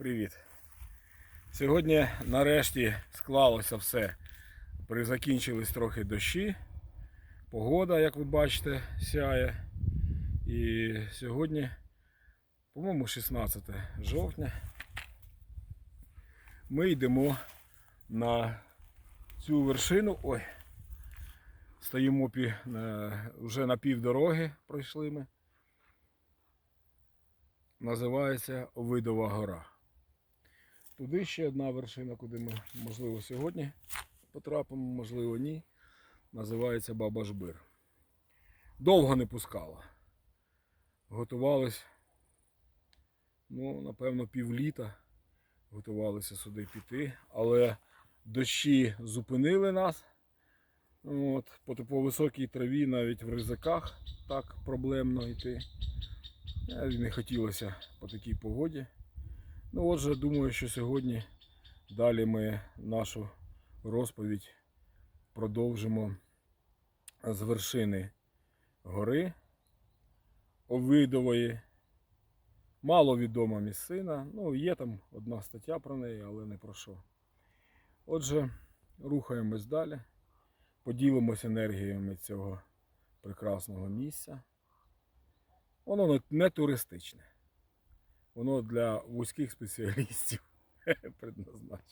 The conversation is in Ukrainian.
Привіт. Сьогодні нарешті склалося все. Призакінчились трохи дощі. Погода, як ви бачите, сяє. І сьогодні, по-моєму, 16 жовтня. Ми йдемо на цю вершину. Ой. Стоїмо пі, на, вже на півдороги пройшли ми. Називається Овидова гора. Туди ще одна вершина, куди ми, можливо, сьогодні потрапимо, можливо, ні. Називається Баба Жбир. Довго не пускала. Готувались, ну, напевно, півліта. Готувалися сюди піти, але дощі зупинили нас. От, по, по високій траві, навіть в ризиках так проблемно йти. Е, Не хотілося по такій погоді. Ну отже, думаю, що сьогодні далі ми нашу розповідь продовжимо з вершини гори Овидової. Маловідома місцина. Ну, є там одна стаття про неї, але не про що. Отже, рухаємось далі, поділимось енергіями цього прекрасного місця. Воно не- не туристичне. Воно для вузьких спеціалістів предназначено.